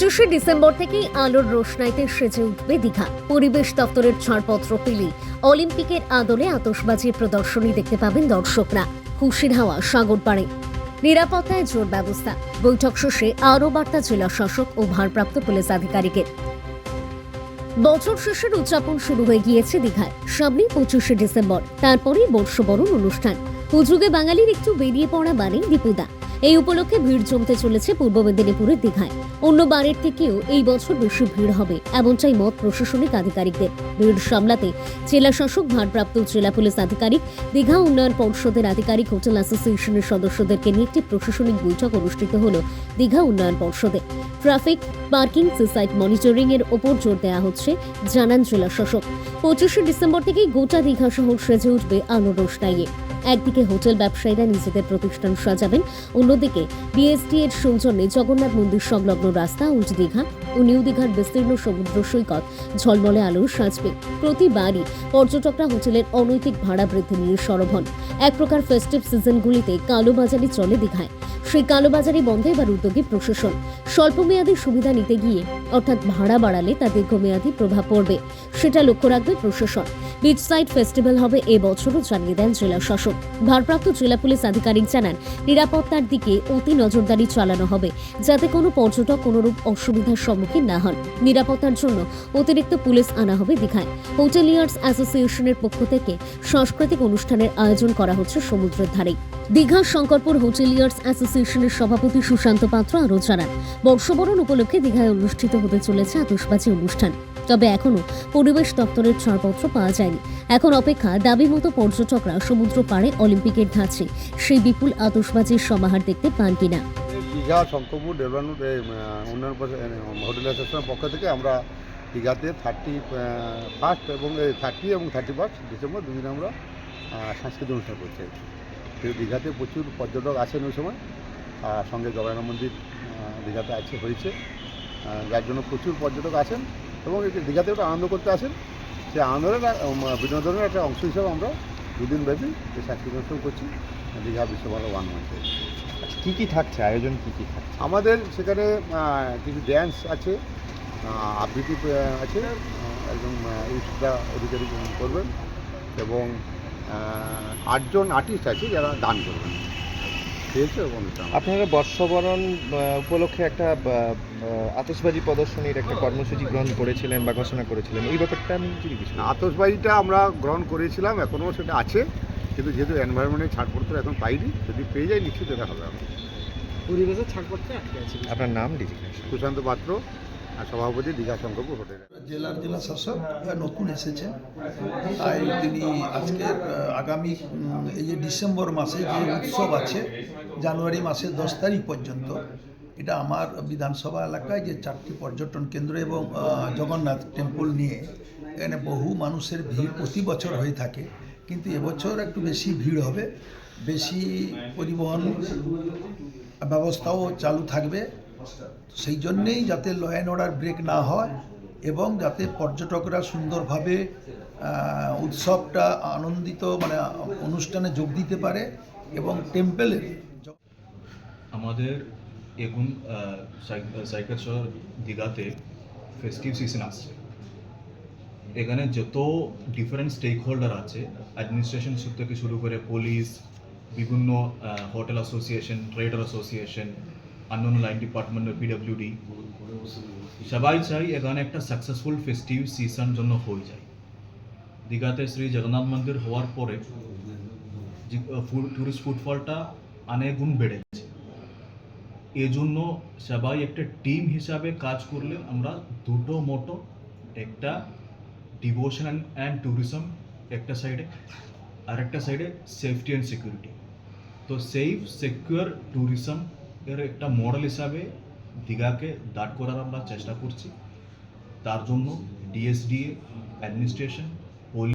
পঁচিশে ডিসেম্বর থেকেই আলোর রোশনাইতে সেজে উঠবে দীঘা। পরিবেশ দপ্তরের ছাড়পত্র পেলেই অলিম্পিকের আদলে আতশবাজির প্রদর্শনী দেখতে পাবেন দর্শকরা। খুশির হাওয়া সাগর পাড়ে নিরাপত্তায় জোর ব্যবস্থা। বৈঠক শেষে আরও বার্তা জেলা শাসক ও ভারপ্রাপ্ত পুলিশ আধিকারিকের। বছর শেষের উদযাপন শুরু হয়ে গিয়েছে দীঘায়। সামনে পঁচিশে ডিসেম্বর। তারপরেই বর্ষবরণ অনুষ্ঠান। হুজুগে বাঙালির একটু বেরিয়ে পড়া মানেই দীপুদা। এই উপলক্ষে ভিড় জমতে চলেছে পূর্ব মেদিনীপুরের দীঘায়। অন্য বারের থেকেও এই বছর বেশি ভিড় হবে, এমনটাই মত প্রশাসনিক আধিকারিকদের। ভিড় সামলাতে জেলা শাসক, ভারপ্রাপ্ত জেলা পুলিশ আধিকারিক, দীঘা উন্নয়ন পর্ষদের আধিকারিক, হোটেল অ্যাসোসিয়েশনের সদস্যদেরকে নিয়ে একটি প্রশাসনিক বৈঠক অনুষ্ঠিত হল দীঘা উন্নয়ন পর্ষদে। ট্রাফিক, পার্কিং, সুসাইড মনিটরিং এর ওপর জোর দেওয়া হচ্ছে, জানান জেলা শাসক। পঁচিশে ডিসেম্বর থেকেই গোটা দীঘা শহর সেজে উঠবে আলো রোশনাইয়ে একদিকে হোটেল ব্যবসায়ীরা নিজেদের প্রতিষ্ঠান সাজাবেন, অন্যদিকে বিএসটি এর সৌজন্যে জগন্নাথ মন্দির সংলগ্ন রাস্তা উল্ট দীঘা ও নিউ দীঘার বিস্তীর্ণ সমুদ্র সৈকত, ঝলমলে আলো সাজবে প্রতিবারই পর্যটকরা হোটেলের অনৈতিক ভাড়া বৃদ্ধি নিয়ে সরব হন এক প্রকার ফেস্টিভ সিজনগুলিতে কালোবাজারি চলে দীঘায়। সেই কালোবাজারি বন্ধে এবার উদ্যোগী প্রশাসন। স্বল্পমেয়াদী সুবিধা নিতে গিয়ে অর্থাৎ ভাড়া বাড়ালে তা দীর্ঘমেয়াদী প্রভাব পড়বে, সেটা লক্ষ্য রাখবে প্রশাসন। বিচ সাইড ফেস্টিভ্যাল হবে এবছরও জানিয়ে দেন জেলা শাসক। ভারপ্রাপ্ত জেলা পুলিশ আধিকারিক জানান, নিরাপত্তার দিকে অতি নজরদারি চালানো হবে, যাতে কোনো পর্যটক কোনোরূপ অসুবিধার সম্মুখীন না হন। নিরাপত্তার জন্য অতিরিক্ত পুলিশ আনা হবে দীঘায়। হোটেলিয়ার্স অ্যাসোসিয়েশনের পক্ষ থেকে সাংস্কৃতিক অনুষ্ঠানের আয়োজন করা হচ্ছে সমুদ্রের ধারে দীঘা শঙ্করপুর হোটেলিয়ার্স অ্যাসোসিয়েশনের সভাপতি সুশান্ত পাত্র আরও জানান, বর্ষবরণ উপলক্ষে দীঘায় অনুষ্ঠিত হতে চলেছে আতশবাজি অনুষ্ঠান। তবে এখনও পরিবেশ দপ্তরের ছাড়পত্র পাওয়া যায়নি। এখন অপেক্ষা দাবি মতো পর্যটকরা সমুদ্র পাড়ে অলিম্পিকের ধাঁচে। সেই বিপুল আতশবাজির সমাহার দেখতে পান কিনা? দীঘা, শঙ্করপুর ডেভেলপমেন্ট উন্নয়ন হোটেল অ্যাসোসিয়েশনের পক্ষ থেকে আমরা দীঘাতে থার্টি ফার্স্ট এবং থার্টি এবং থার্টি ফার্স্ট ডিসেম্বর দুদিন আমরা সাংস্কৃতিক অনুষ্ঠান করছি দীঘাতে প্রচুর পর্যটক আসেন ওই সময়। সঙ্গে জগন্নাথ মন্দির দীঘাতে আছে, হয়েছে। যার জন্য প্রচুর পর্যটক আসেন। এবং এই দীঘাতে একটা আনন্দ করতে আসেন সেই আনন্দের বিনোদনের একটা অংশ হিসেবে আমরা দুদিন ব্যাপী যে সাংস্কৃতিক অনুষ্ঠান করছি দীঘা বিশ্বভারত ওয়ান মান্থে আচ্ছা কী কী থাকছে? আয়োজন কী কী থাকছে? আমাদের সেখানে কিছু ড্যান্স আছে আবৃত্তি আছে একজন ইউসুফা অধিকারী করবেন এবং আটজন আর্টিস্ট আছে যারা গান করবেন। আপনারা বর্ষবরণ উপলক্ষে একটা আতসবাজি প্রদর্শনীর একটা কর্মসূচি গ্রহণ করেছিলেন বা ঘোষণা করেছিলেন। এই ব্যাপারটা আমি যদি কিছু আতসবাজিটা আমরা গ্রহণ করেছিলাম এখনও সেটা আছে। কিন্তু যেহেতু এনভায়রনমেন্টের ছাড়পত্র এখন পাইনি যদি পেয়ে যাই নিশ্চিত দেখা হবে। আমার পরিবেশের ছাড়পত্র আটকে আছে। আপনার নাম ডিজিগনেশন। সুশান্ত পাত্র। আর সভাপতি দীঘা শঙ্করপুর হোটেল। জেলার জেলা শাসক নতুন এসেছেন। তাই তিনি আজকের আহ, আগামী এই যে ডিসেম্বর মাসে যে উৎসব আছে জানুয়ারি মাসের দশ তারিখ পর্যন্ত এটা আমার বিধানসভা এলাকায় যে চারটি পর্যটন কেন্দ্র এবং জগন্নাথ টেম্পল নিয়ে এখানে বহু মানুষের ভিড় প্রতি বছর হয়ে থাকে। কিন্তু এবছর একটু বেশি ভিড় হবে। বেশি পরিবহন ব্যবস্থাও চালু থাকবে। সেই জন্যেই যাতে ল অ্যান্ড অর্ডার ব্রেক না হয় এবং যাতে পর্যটকরা সুন্দরভাবে উৎসবটা আনন্দিত মানে অনুষ্ঠানে যোগ দিতে পারে এবং টেম্পেলের আমাদের এখন সাইকেল শহর দীঘাতে ফেস্টিভ সিজন আসছে। এখানে যত ডিফারেন্ট স্টেক হোল্ডার আছে অ্যাডমিনিস্ট্রেশন সূত্র থেকে শুরু করে পুলিশ বিভিন্ন হোটেল অ্যাসোসিয়েশন ট্রেডার অ্যাসোসিয়েশন অন্যান্য লাইন ডিপার্টমেন্ট পিডব্লিউডি সবাই চাই এখানে একটা সাকসেসফুল ফেস্টিভ সিজন জন্য হয়ে যায়। দীঘাতে শ্রী জগন্নাথ মন্দির হওয়ার পরে টুরিস্ট ফুটফলটা অনেক গুণ বেড়েছে। এজন্য সবাই একটা টিম হিসাবে কাজ করলে আমরা দুটো মোটো একটা ডিভোশন অ্যান্ড ট্যুরিজম একটা সাইডে আর একটা সাইডে সেফটি অ্যান্ড সিকিউরিটি তো সেফ সিকিউর ট্যুরিজম এর একটা মডেল হিসাবে দীঘাকে দাঁড় করার আমরা চেষ্টা করছি। তার জন্য ডিএসডিএ অ্যাডমিনিস্ট্রেশন